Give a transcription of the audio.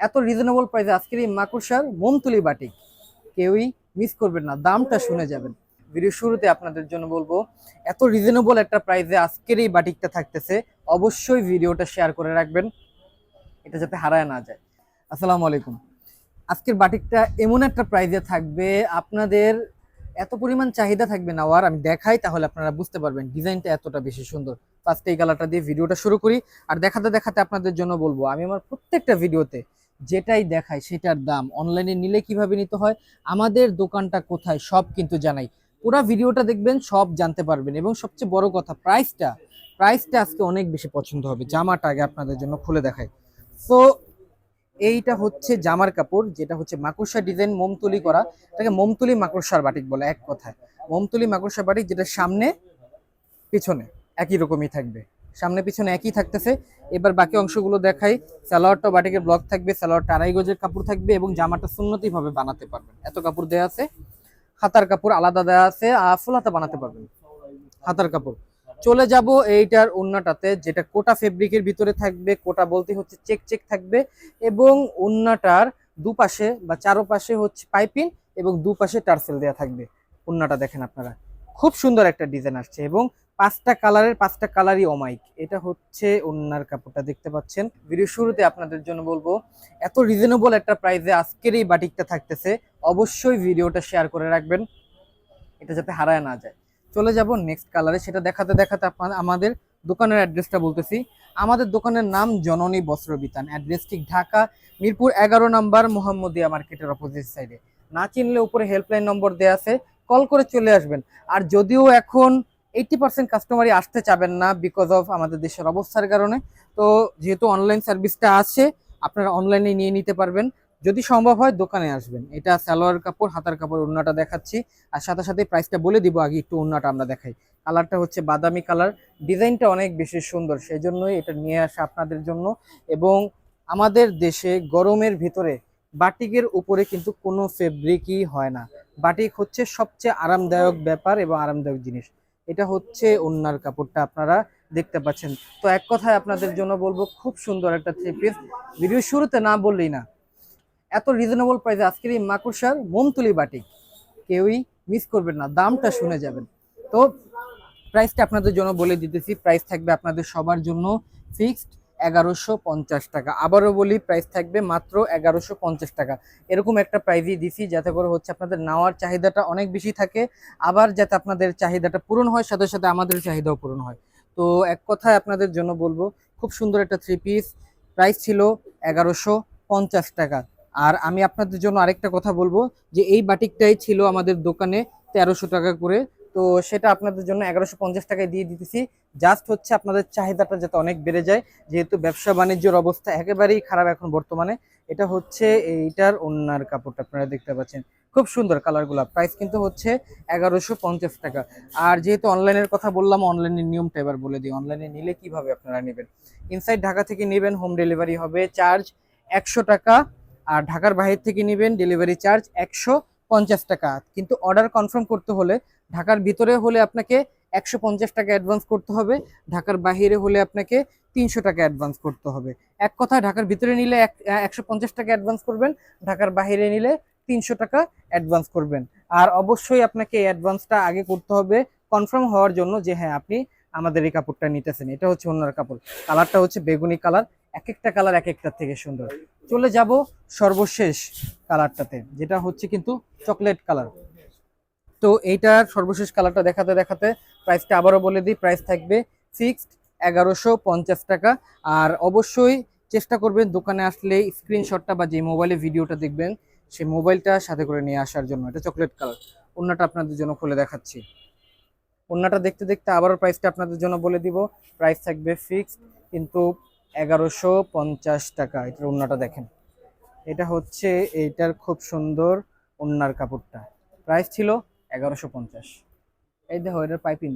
এত রিজনেবল প্রাইসে আজকের এই মাকুসার মোমতুলি বাটিক কেউই মিস করবেন না, দামটা শুনে যাবেন। ভিডিও শুরুতে আপনাদের জন্য বলব, এত রিজনেবল একটা প্রাইসে আজকের এই বাটিকটা থাকতেছে, অবশ্যই ভিডিওটা শেয়ার করে রাখবেন, এটা যাতে হারায় না যায়। আসসালামু আলাইকুম। আজকের বাটিকটা এমন একটা প্রাইজে থাকবে, আপনাদের এত পরিমাণ চাহিদা থাকবে নেওয়ার আমি দেখাই তাহলে আপনারা বুঝতে পারবেন ডিজাইনটা এতটা বেশি সুন্দর। ফার্স্ট এই কালারটা দিয়ে ভিডিওটা শুরু করি, আর দেখাতে দেখাতে আপনাদের জন্য বলব, আমি আমার প্রত্যেকটা ভিডিওতে যেটাই দেখায় সেটার দাম। অনলাইনে নিলে কীভাবে নিতে হয়? আমাদের দোকানটা কোথায়? সব কিন্তু জানাই। পুরো ভিডিওটা দেখবেন, সব জানতে পারবেন। এবং সবচেয়ে বড় কথা প্রাইসটা প্রাইসটা আজকে অনেক বেশি পছন্দ হবে। জামাটা আগে আপনাদের জন্য খুলে দেখায় তো এইটা হচ্ছে জামার কাপড়, যেটা হচ্ছে মাকড়সা ডিজাইন মোমতুলি করা। এটাকে মোমতুলি মাকড়সার বাটিক বলে এক কথায়। মোমতুলি মাকড়সা বাটিক, যেটা সামনে, পিছনে, একই রকমই থাকবে। সামনে পিছনে একই থাকতেছে। এবার বাকি অংশগুলো দেখাই। সালোয়ারটা বাটিকের ব্লক থাকবে, সালোয়ারটা আড়াই গজের কাপড় থাকবে এবং জামাটা সুন্নতি ভাবে বানাতে পারবেন। এত কাপড় দেওয়া আছে। হাতার কাপড় আলাদা দেওয়া আছে। ফুল হাতা বানাতে পারবেন। হাতার কাপড়। চলে যাব এইটার ওন্নাটাতে যেটা কোটা ফেব্রিকের ভিতরে থাকবে। কোটা বলতে হচ্ছে চেক চেক থাকবে এবং ওন্নাটার দুপাশে বা চারোপাশে হচ্ছে পাইপিং এবং দুপাশে টার্সেল দেওয়া থাকবে। ওন্নাটা দেখেন আপনারা। খুব সুন্দর একটা ডিজাইন আসছে এবং পাঁচটা কালারের পাঁচটা কালারই অমাইক এটা হচ্ছে ওন্নার কাপড়টা, দেখতে পাচ্ছেন? ভিডিও শুরুতে আপনাদের জন্য বলব, এত রিজনেবল একটা প্রাইসে আজকের এই বাটিকটা থাকতেছে, অবশ্যই ভিডিওটা শেয়ার করে রাখবেন, এটা যাতে হারায় না যায়। চলে যাব নেক্সট কালারে সেটা দেখাতে দেখাতে আমাদের দোকানের অ্যাড্রেসটা বলতেছি। আমাদের দোকানের নাম জননী বস্ত্র বিতান অ্যাড্রেস ঠিক ঢাকা, মিরপুর এগারো নাম্বার মোহাম্মদিয়া মার্কেটের অপোজিট সাইডে না চিনলে উপরে হেল্পলাইন নম্বর দেওয়া আছে কল করে চলে আসবেন। আর যদিও এখন এইটি পার্সেন্ট কাস্টমারই আসতে চাবেন না বিকজ অফ আমাদের দেশের অবস্থার কারণে। তো যেহেতু অনলাইন সার্ভিসটা আছে, আপনারা অনলাইনে নিয়ে নিতে পারবেন। যদি সম্ভব হয়, দোকানে আসবেন। এটা সালোয়ার কাপড়, হাতার কাপড় ওড়নাটা দেখাচ্ছি। আর সাথে সাথে প্রাইসটা বলে দিব, আগে একটু ওড়নাটা আমরা দেখাই। কালারটা হচ্ছে বাদামি কালার ডিজাইনটা অনেক বেশি সুন্দর সেই জন্যই এটা নিয়ে আসা আপনাদের জন্য। এবং আমাদের দেশে গরমের ভিতরে বাটিকের উপরে কিন্তু কোনো ফেব্রিকই হয় না। বাটিক হচ্ছে সবচেয়ে আরামদায়ক ব্যাপার এবং আরামদায়ক জিনিস। এটা হচ্ছে ওনার কাপড়টা আপনারা দেখতে পাচ্ছেন। তো এক কথায় আপনাদের জন্য বলব, খুব সুন্দর একটা থ্রি পিস ভিডিও শুরুতে না বললেই না। এত রিজনেবল প্রাইসে আজকের এই মাকুরসার মোমতুলি বাটিক। কেউই মিস করবেন না, দামটা শুনে যাবেন। তো প্রাইসটা আপনাদের জন্য বলে দিতেছি প্রাইস থাকবে আপনাদের সবার জন্য ফিক্সড এগারোশো পঞ্চাশ টাকা। আবারও বলি প্রাইস থাকবে মাত্র এগারোশো পঞ্চাশ টাকা। এরকম একটা প্রাইজই দিছি, যাতে করে হচ্ছে আপনাদের নেওয়ার চাহিদাটা অনেক বেশি থাকে, আবার যাতে আপনাদের চাহিদাটা পূরণ হয়, সাথে সাথে আমাদের চাহিদাও পূরণ হয়। তো এক কথায় আপনাদের জন্য বলব, খুব সুন্দর একটা থ্রি পিস প্রাইস ছিল এগারোশো পঞ্চাশ টাকা। আর আমি আপনাদের জন্য আরেকটা কথা বলব, যে এই বাটিকটাই ছিল আমাদের দোকানে তেরোশো টাকা করে তো সেটা আপনাদের জন্য এগারোশো পঞ্চাশ টাকায় দিয়ে দিতেছি। জাস্ট হচ্ছে আপনাদের চাহিদাটা যাতে অনেক বেড়ে যায়। যেহেতু ব্যবসা বাণিজ্যের অবস্থা একেবারেই খারাপ এখন বর্তমানে। এটা হচ্ছে এইটার ওনার কাপড়টা, আপনারা দেখতে পাচ্ছেন। খুব সুন্দর কালারগুলো। প্রাইস কিন্তু হচ্ছে এগারোশো পঞ্চাশ টাকা। আর যেহেতু অনলাইনের কথা বললাম, অনলাইনের নিয়মটা এবার বলে দিই। অনলাইনে নিলে কীভাবে আপনারা নেবেন? ইনসাইড ঢাকা থেকে নেবেন হোম ডেলিভারি হবে চার্জ একশো টাকা। আর ঢাকার বাইরে থেকে নেবেন ডেলিভারি চার্জ একশো পঞ্চাশ টাকা। কিন্তু অর্ডার কনফার্ম করতে হলে ঢাকার ভিতরে হলে আপনাকে একশো পঞ্চাশ টাকা অ্যাডভান্স করতে হবে, ঢাকার বাহিরে হলে আপনাকে তিনশো টাকা অ্যাডভান্স করতে হবে। এক কথায় ঢাকার ভিতরে নিলে এক একশো পঞ্চাশ টাকা অ্যাডভান্স করবেন, ঢাকার বাহিরে নিলে তিনশো টাকা অ্যাডভান্স করবেন। আর অবশ্যই আপনাকে এই অ্যাডভান্সটা আগে করতে হবে কনফার্ম হওয়ার জন্য যে হ্যাঁ আপনি আমাদের এই কাপড়টা নিতেছেন। এটা হচ্ছে অন্যার কাপড়। কালারটা হচ্ছে বেগুনি কালার এক একটা কালার এক একটার থেকে সুন্দর। চলে যাব সর্বশেষ কালারটাতে, যেটা হচ্ছে কিন্তু চকলেট কালার তো এইটার সর্বশেষ কালারটা দেখাতে দেখাতে প্রাইসটা আবারও বলে দিই প্রাইস থাকবে ফিক্সড এগারোশো পঞ্চাশ টাকা। আর অবশ্যই চেষ্টা করবেন দোকানে আসলে স্ক্রিনশটটা বা যে মোবাইলে ভিডিওটা দেখবেন, সেই মোবাইলটা সাথে করে নিয়ে আসার জন্য। এটা চকলেট কালার অন্যটা আপনাদের জন্য খুলে দেখাচ্ছি। অন্যটা দেখতে দেখতে আবারও প্রাইসটা আপনাদের জন্য বলে দিব। প্রাইস থাকবে ফিক্সড কিন্তু এগারোশো পঞ্চাশ টাকা। এটার অন্যটা দেখেন। এটা হচ্ছে, এইটার খুব সুন্দর ওন্নার কাপড়টা। প্রাইস ছিল এগারোশো পঞ্চাশ। এই দেখো এটার পাইপিং